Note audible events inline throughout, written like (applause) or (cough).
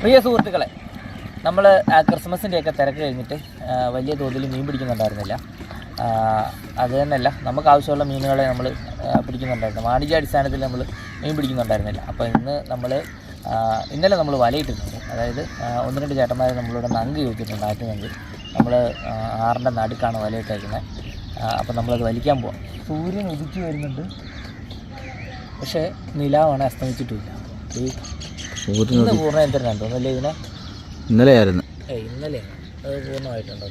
പ്രിയ സുഹൃത്തുക്കളെ നമ്മൾ ക്രിസ്മസിന്റെയൊക്കെ തിരക്ക് കഴിഞ്ഞിട്ട് വലിയ തോതിൽ മീൻ പിടിക്കുന്നുണ്ടായിരുന്നില്ല. അത് തന്നെയല്ല നമുക്ക് ആവശ്യമുള്ള മീനുകളെ നമ്മൾ പിടിക്കുന്നുണ്ടായിരുന്നു. വാണിജ്യാടിസ്ഥാനത്തിൽ നമ്മൾ മീൻ പിടിക്കുന്നുണ്ടായിരുന്നില്ല. അപ്പോൾ ഇന്ന് നമ്മൾ ഇന്നലെ നമ്മൾ വലയിട്ടിട്ടുണ്ട് അതായത് ഒന്ന് രണ്ട് ചേട്ടന്മാരെ നമ്മളിവിടെ നങ്ക് ചോദിച്ചിട്ടുണ്ട് ആറ്റ് നങ്ക് നമ്മൾ ആറിന്റെ നടുക്കാണ് വലയിട്ടേക്കുന്നത് അപ്പോൾ നമ്മളത് വലിക്കാൻ പോവാം. സൂര്യൻ ഉദിച്ചു വരുന്നുണ്ട്. പക്ഷേ നിലാവാണ് അസ്തമിച്ചിട്ടില്ല. ഇന്ന് തോന്നുന്നല്ലേ ഇതിനെ? ഏയ് ഇന്നലെയാണ് അത് പൂർണമായിട്ടുണ്ടോ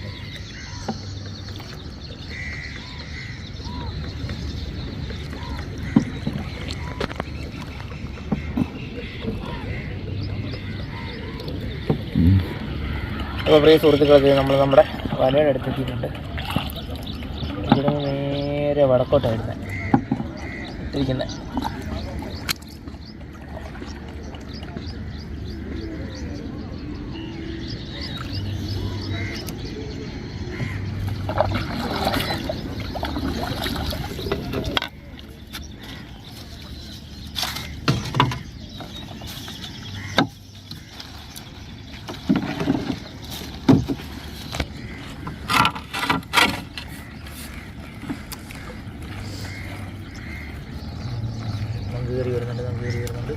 അപ്പോൾ പ്രിയ സുഹൃത്തുക്കളൊക്കെ നമ്മൾ നമ്മുടെ വലയുടെ അടുത്തെത്തിയിട്ടുണ്ട് ഇവിടെ നേരെ വടക്കോട്ടാണ് വരുന്നത് ഇട്ടിരിക്കുന്നത് നമുക്ക് കയറി വരുന്നുണ്ട് നമുക്ക് കയറി വരുന്നുണ്ട്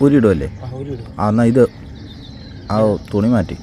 ഊരിയിടുമല്ലേ ആ എന്നാൽ ഇത് ആ തുണി മാറ്റി.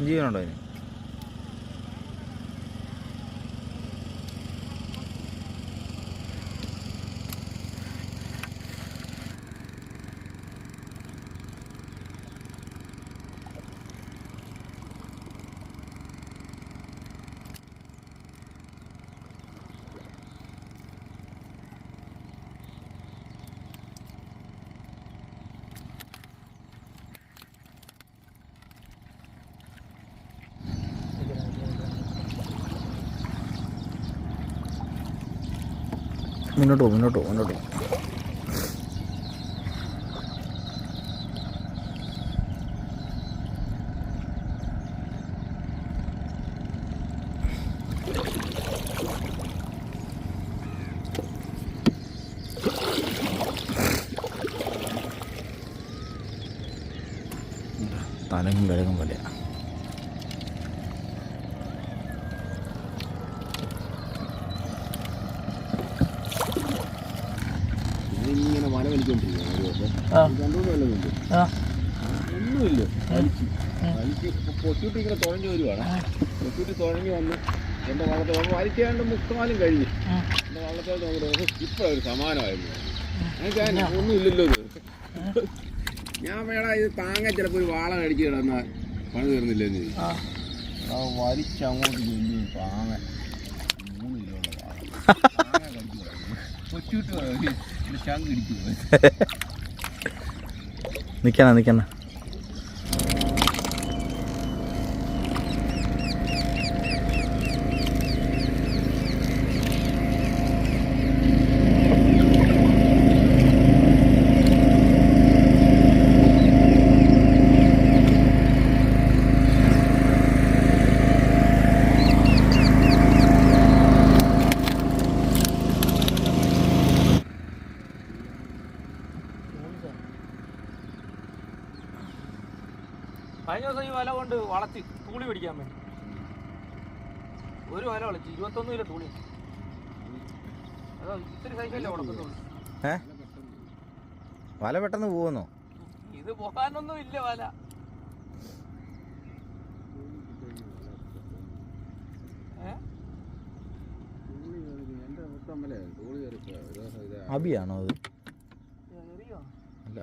ജീവനുണ്ടോ അതിന് മുന്നോട്ട് പോകും മുന്നോട്ട് പോകും മുന്നോട്ട് പോകും. തലങ്ങും വിലകും പോലെ ഇങ്ങനെ വല വലിക്കൊണ്ടിരിക്കുകയാണ് ഒരു ദിവസം ആ രണ്ടുമൂന്ന് കൊല്ലമുണ്ട് ആ ഒന്നുമില്ല. വലിച്ചു. വലിച്ച് ഇപ്പൊ പൊട്ടിയിട്ട് ഇങ്ങനെ തുഴഞ്ഞു വരുവാണ്. പൊട്ടിയിട്ട് തുഴഞ്ഞു വന്ന് എന്റെ നമ്മൾ വലിക്കാണ്ട് മുക്കാലും കഴിഞ്ഞു. ഒരു സമാനമായിരുന്നു എനിക്ക് അതിന് ഒന്നുമില്ലല്ലോ ഇത്. ഞാൻ വേണ ഇത് താങ്ങാൻ ചിലപ്പോൾ ഒരു വാള കടിച്ച് കിടന്നാൽ പണി തീർന്നില്ലെന്ന്. വലിച്ചങ്ങോട്ട് ചെല്ലു താങ്ങ മൂന്ന് കിലോ ഉള്ള വാള. (laughs) ചങ്ക് ഇടിച്ചു പോയി. (laughs) നിൽക്കണ നിൽക്കണ കഴിഞ്ഞ ദിവസം ഈ വല കൊണ്ട് വളച്ച് തൂളി പിടിക്കാൻ വേണ്ടി. ഒരു വല വളച്ച് ഇരുപത്തൊന്ന് ഇല്ല തൂളി. അതോ ഇത്തിരി സൈസല്ലേ ഏ? വല പെട്ടെന്ന് പോകുന്നോ ഇത് പോകാനൊന്നും ഇല്ല വല. അബിയാണോ അത്? അല്ല.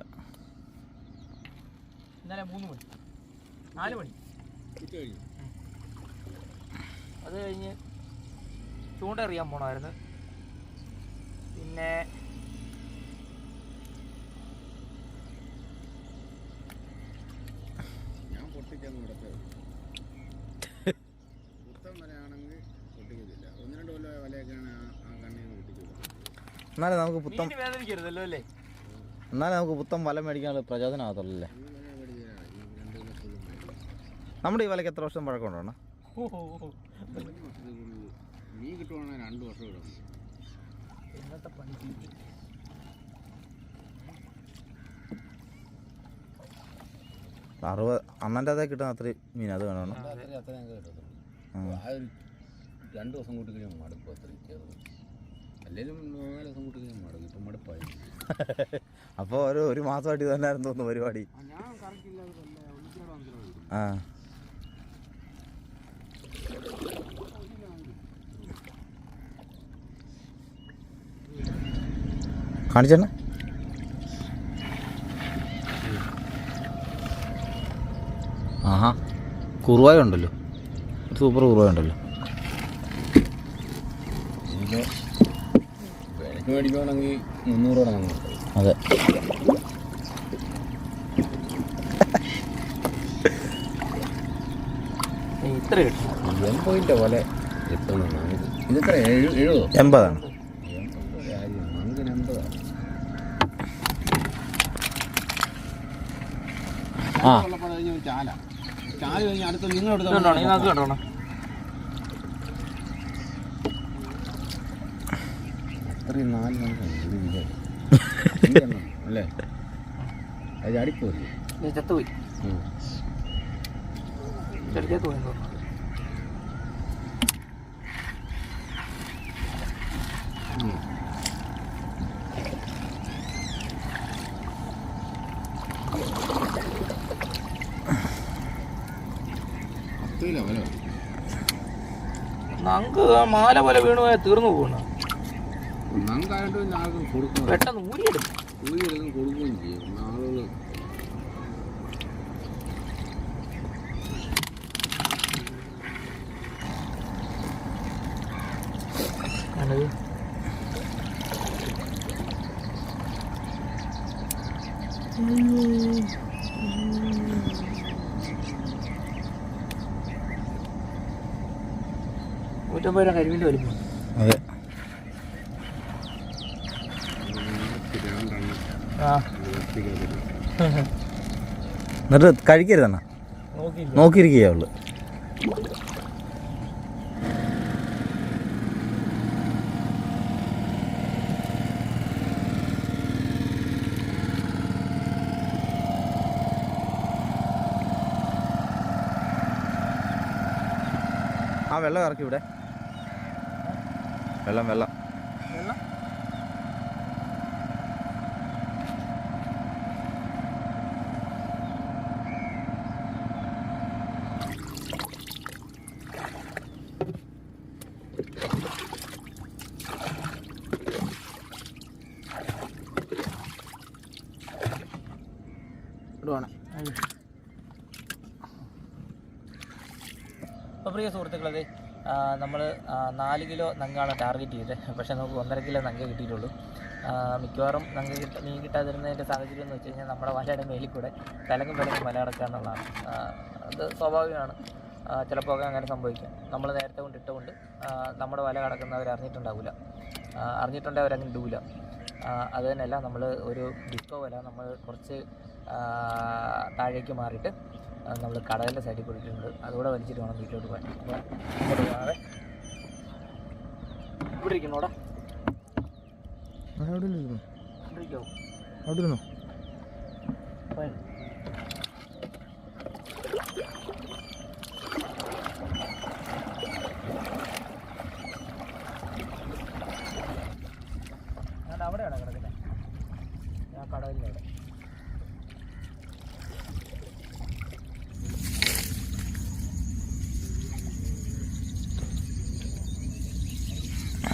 ഇന്നലെ മൂന്ന് മണി. നാല് മണി. അത് കഴിഞ്ഞ് ചൂണ്ട എറിയാൻ പോണമായിരുന്നു പിന്നെ ഞാൻ വലയാണെങ്കിൽ പൊട്ടിക്കത്തില്ല. ഒന്ന് രണ്ട് കൊല്ലം വലയൊക്കെയാണ് ആ എന്നാലും നമുക്ക് പുത്തം വേദനിക്കരുതല്ലോ അല്ലേ? എന്നാലും നമുക്ക് പുത്തം വല മേടിക്കാനുള്ള അല്ലേ ഈ വല മേടിച്ചാൽ ഈ രണ്ട് കൊല്ലത്തോളം മേടിക്കും നമ്മുടെ ഈ വലയ്ക്ക് എത്ര വർഷം പഴക്കമുണ്ടോ മീൻ കിട്ടുവാണെങ്കിൽ രണ്ട് വർഷം കിട്ടും ഇന്നത്തെ പണി അറുപത് അണ്ണന്റെ അതേ കിട്ടുന്ന അത്രയും മീൻ അത് വേണം രണ്ട് ദിവസം കൂട്ടി കഴിയുമ്പോൾ മടുപ്പ് അത്രയും അല്ലെങ്കിലും നാല് ദിവസം കൂട്ടി കഴിയുമ്പോൾ മടുക്കും ഇപ്പം മടുപ്പായി. (laughs) അപ്പോൾ ഒരു ഒരു മാസമായിട്ട് ഇത് തന്നെയായിരുന്നു തോന്നുന്നു പരിപാടി. ഞാൻ കറക്റ്റ് ഇല്ലാതെ ആ. കാണിച്ചെണ്ണ. ആഹാ കുറുവായ ഉണ്ടല്ലോ. ഒരു സൂപ്പർ കുറുവായ ഉണ്ടല്ലോ. അതെ. ഇത്ര കിട്ടും. എൺപതിന്റെ പോലെ എഴുപതോ എൺപതാണ് എൺപത് കാര്യം നമുക്ക് എൺപതാണ് ആ. ചാല. ചാല കഴിഞ്ഞ് അടുത്ത നിങ്ങളെടുത്ത കണ്ടോണോ അത്രയും നാല് അല്ലേ? അത് ചത്തുപോയി. പോയി തോന്നുന്നു പത്ത് കിലോ വില നമുക്ക് മാല പോലെ വീണു പോയാൽ തീർന്നു പോകണം നമുക്കായിട്ട് ആർക്കും കൊടുക്കണം. പെട്ടെന്ന് ഊരിയെടുക്കും. കൂലി എടുക്കും കൊടുക്കുകയും ചെയ്യും. ആളുകൾ നൂറ്റമ്പത് രൂപ കരിമീന്റെ വലിപ്പം. അതെ. എന്നിട്ട് കഴിക്കരുതെണ്ണ നോക്കിയില്ല. നോക്കിയിരിക്കുകയേ ഉള്ളു. ആ വെള്ളം ഇറക്കി ഇവിടെ. വെള്ളം വെള്ളം. അപ്പോൾ പ്രിയ സുഹൃത്തുക്കളെ നമ്മൾ നാല് കിലോ നങ്കാണ് ടാർഗറ്റ് ചെയ്തത് പക്ഷേ നമുക്ക് ഒന്നര കിലോ നങ്ക കിട്ടിയിട്ടുള്ളൂ. മിക്കവാറും നങ്ക കിട്ട മീൻ കിട്ടാതിരുന്നതിന്റെ സാഹചര്യം എന്ന് വെച്ച് കഴിഞ്ഞാൽ നമ്മുടെ വലയുടെ മേലിൽ കൂടെ തലങ്ങും വിലങ്ങും വല കിടക്കുക എന്നുള്ളതാണ്. അത് സ്വാഭാവികമാണ്. ചിലപ്പോൾ ഒക്കെ അങ്ങനെ സംഭവിക്കാം. നമ്മൾ നേരത്തെ കൊണ്ട് ഇട്ടുകൊണ്ട് നമ്മുടെ വല കിടക്കുന്നവർ അറിഞ്ഞിട്ടുണ്ടാവില്ല. അറിഞ്ഞിട്ടുണ്ടെങ്കിൽ അവരങ്ങനെ ഇടൂല. അത് തന്നെയല്ല നമ്മൾ ഒരു ഡിസ്കോ വല നമ്മൾ കുറച്ച് താഴേക്ക് മാറിയിട്ട് നമ്മൾ കടകളുടെ സൈഡിൽ കൊടുത്തിട്ടുണ്ട് അതുകൂടെ വലിച്ചിട്ട് വേണം വീട്ടിലോട്ട് പോകാൻ. അപ്പോൾ ഇങ്ങോട്ട് പോകാതെ ഇവിടെ ഇരിക്കണോടാ അവിടെ? ഇരുന്നു അവിടെ ഇരിക്കാവോ? അവിടെ ഇരുന്നു പോയാ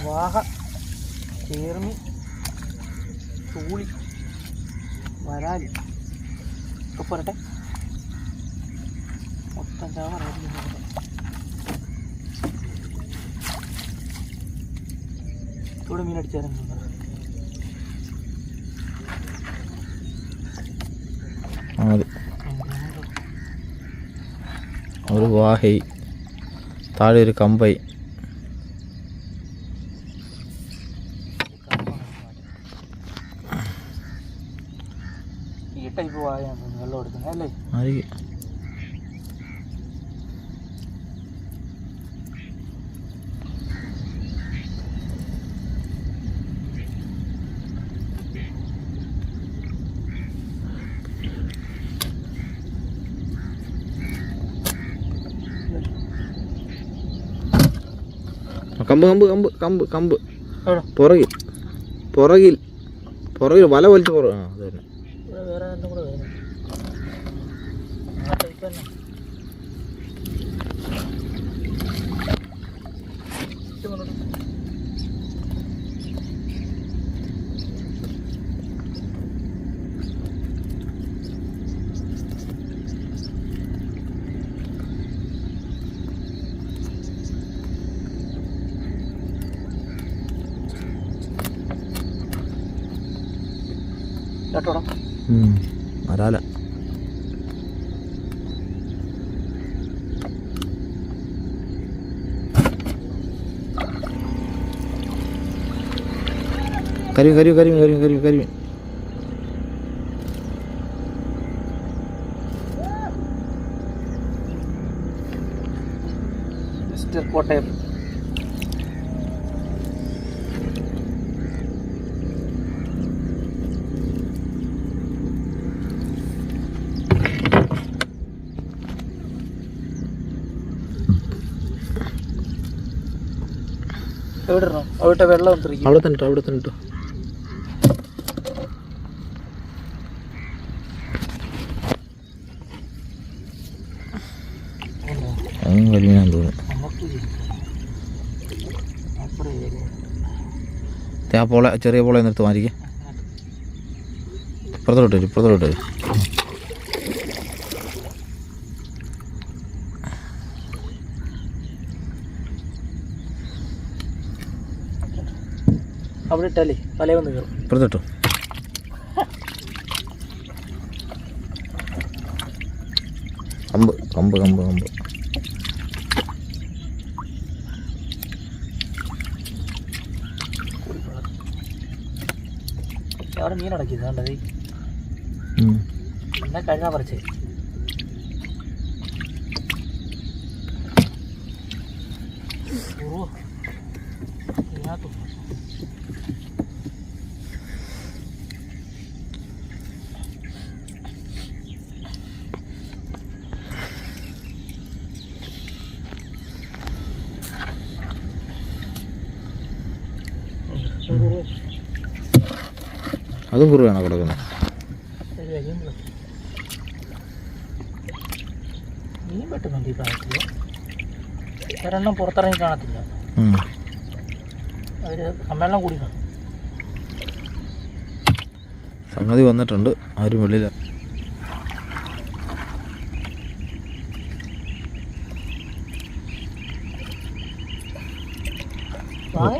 വാഹ ചേർമി ചൂളി വരാലി ഒക്കെ പോരട്ടെ മൊത്തം ചാവറായിരിക്കും ഇവിടെ മീൻ അടിച്ചായിരുന്നു ആ മതി ഒരു വാഹൈ താഴെ ഒരു കമ്പൈ ഈ ടൈപ്പ് വാഴയാണ് വെള്ളം എടുക്കുന്നത് അല്ലേ ആയിരിക്കും കമ്പ് കമ്പ് കമ്പ് കമ്പ് കമ്പ്. പുറകിൽ. പുറകിൽ. പുറകിൽ വല വലിച്ച് പുറ ആ അത് തന്നെ ഇവിടെ വേറെ രണ്ടും കൂടെ വരുന്നു ആ ടൈപ്പ് തന്നെ ഇത് കൊണ്ടുവരൂ. കേട്ടോടാ. വരാല. കരിമീൻ കരിമീൻ കരിമീൻ കരിമീൻ കരിമീൻ കരിമീൻ. മിസ്റ്റർ കോട്ടയം. അവിടെ വെള്ളം അവിടെ തന്നെ ഇട്ടോ അവിടെ തന്നെ ഇട്ടോ. അതും തോന്നുന്നു ആ പോള ചെറിയ പോളെ നിർത്തുമായിരിക്കും ഇപ്പുറത്തോട്ടേ ഇപ്പുറത്തോട്ട് വരും ഇപ്പുറത്തോട്ട് വരും അവിടെ ഇട്ടാലേ തലേ വന്ന് കയറും. പറഞ്ഞിട്ടോ കമ്പ് കമ്പ് കമ്പ് കമ്പ്. അവിടെ മീൻ അടക്കി കണ്ടത്. പിന്നെ എന്നാ കഴുകാൻ പറിച്ചേ? ഓ. അതും കുറുവാണോ കിടക്കുന്നത്. ഒരു കഴിയുമ്പോൾ മീൻ വെട്ടുന്നുണ്ട് ഈ പ്രായത്തിൽ ഒരെണ്ണം പുറത്തിറങ്ങി കാണത്തില്ല. ഉം. അവർ സമ്മേളനം കൂടി കാണും സംഗതി വന്നിട്ടുണ്ട്. ആരും വെളിയില്ല വായ.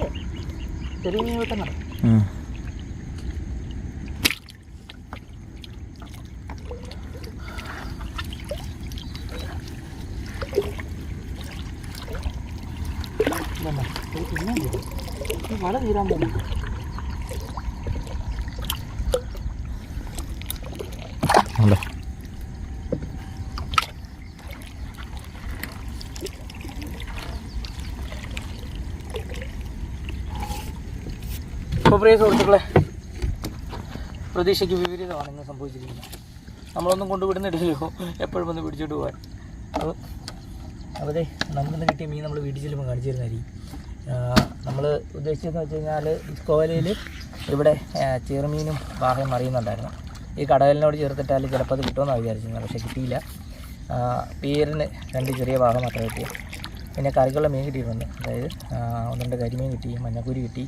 ചെറിയ മീൻ വെട്ടുന്ന ഉം. മഴ തീരാൻ പോകുന്നു അല്ലേ അപ്പോൾ പ്രിയ സുഹൃത്തുക്കളെ പ്രതീക്ഷയ്ക്ക് വിപരീതമാണ് ഇന്ന് സംഭവിച്ചിരിക്കുന്നത്. നമ്മളൊന്നും കൊണ്ടുവിടുന്നില്ലല്ലോ. എപ്പോഴും ഒന്ന് പിടിച്ചിട്ട് പോകാൻ അപ്പോൾ അവിടെ നമുക്കിന്ന് കിട്ടിയ മീൻ നമ്മൾ വീട്ടിൽ ചെല്ലുമ്പോൾ കാണിച്ചു തരുന്നതായിരിക്കും നമ്മൾ ഉദ്ദേശിച്ചതെന്ന് വെച്ച് കഴിഞ്ഞാൽ കോവലയിൽ ഇവിടെ ചെറുമീനും ബാഹയും അറിയുന്നുണ്ടായിരുന്നു. ഈ കടലിനോട് ചേർത്തിട്ടാൽ ചിലപ്പോൾ അത് കിട്ടുമെന്നാണ് വിചാരിച്ചിരുന്നത് പക്ഷേ കിട്ടിയില്ല. പേരിന് രണ്ട് ചെറിയ വാഹനം മാത്രമേ കിട്ടിയത് പിന്നെ കറിക്കുള്ള മീൻ കിട്ടിയിട്ടുണ്ട്. അതായത് ഒന്ന് രണ്ട് കരിമീൻ കിട്ടി മഞ്ഞക്കൂരി കിട്ടി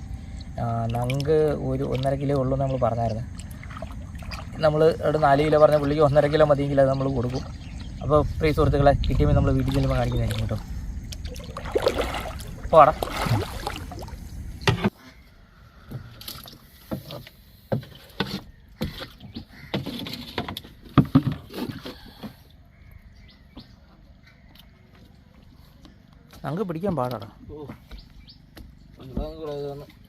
നങ്ക് ഒരു ഒന്നര കിലോ ഉള്ളൂ എന്ന് നമ്മൾ പറഞ്ഞായിരുന്നു. നമ്മൾ അവിടെ നാല് കിലോ പറഞ്ഞ പുള്ളിക്ക് ഒന്നര കിലോ മതിയെങ്കിൽ അത് നമ്മൾ കൊടുക്കും. അപ്പോൾ പ്രിയ സുഹൃത്തുക്കളെ കിട്ടിയുമ്പോൾ നമ്മൾ വീട്ടിൽ ചെല്ലുമ്പോൾ കാണിക്കുന്നതായിരിക്കും കേട്ടോ. പോടാ. നമുക്ക് പിടിക്കാൻ പാടാടാ. അയ്യോ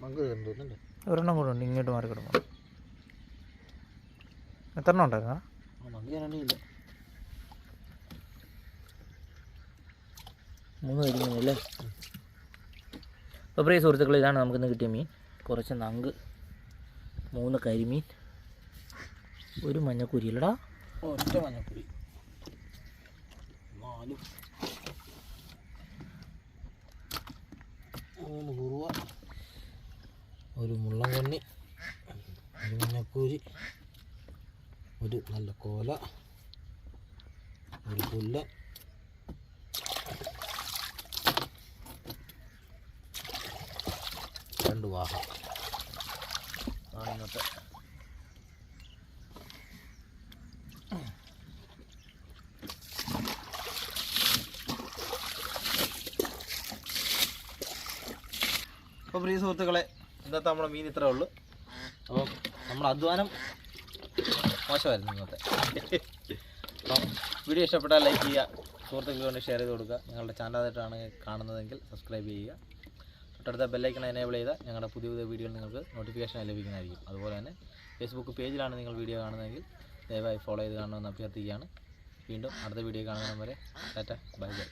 നമുക്ക് തോന്നുന്നുണ്ട് ഒരെണ്ണം കൂടെ ഉണ്ട് ഇങ്ങോട്ട് മാറി കിടക്കണം എത്ര എണ്ണം ഉണ്ടായിരുന്നു നമുക്ക് മൂന്ന് കരിമീനല്ലേ അപ്പോൾ പ്രിയ സുഹൃത്തുക്കൾ ഇതാണ് നമുക്കിന്ന് കിട്ടിയ മീൻ കുറച്ച് നങ്ക് മൂന്ന് കരിമീൻ ഒരു മഞ്ഞക്കുരി അല്ലടാ ഒറ്റ മഞ്ഞപ്പൊടി നാല് മൂന്ന് കുറുവ ഒരു മുള്ളൻകണ്ണി ഒരു മഞ്ഞക്കൂരി ഒരു നല്ല കോല ഒരു പുല്ലൻ. രണ്ട് വാഹ. ആണ് ഇന്നത്തെ അപ്പൊ പ്രിയ സുഹൃത്തുക്കളെ ഇന്നത്തെ നമ്മുടെ മീൻ ഇത്രേ ഉള്ളൂ. അപ്പോൾ നമ്മുടെ അധ്വാനം മോശമായിരുന്നു ഇന്നത്തെ. അപ്പം വീഡിയോ ഇഷ്ടപ്പെട്ടാൽ ലൈക്ക് ചെയ്യുക സുഹൃത്തുക്കൾ കൊണ്ട് ഷെയർ ചെയ്ത് കൊടുക്കുക. ഞങ്ങളുടെ ചാനലായിട്ടാണ് കാണുന്നതെങ്കിൽ സബ്സ്ക്രൈബ് ചെയ്യുക. തൊട്ടടുത്ത ബെല്ലൈക്കൺ എനേബിൾ ചെയ്താൽ ഞങ്ങളുടെ പുതിയ പുതിയ വീഡിയോകൾ നിങ്ങൾക്ക് നോട്ടിഫിക്കേഷൻ ലഭിക്കുന്നതായിരിക്കും. അതുപോലെ തന്നെ ഫേസ്ബുക്ക് പേജിലാണ് നിങ്ങൾ വീഡിയോ കാണുന്നതെങ്കിൽ ദയവായി ഫോളോ ചെയ്ത് കാണണമെന്ന് അഭ്യർത്ഥിക്കുകയാണ്. വീണ്ടും അടുത്ത വീഡിയോ കാണുന്നത് വരെ ടാറ്റ ബൈ ബൈ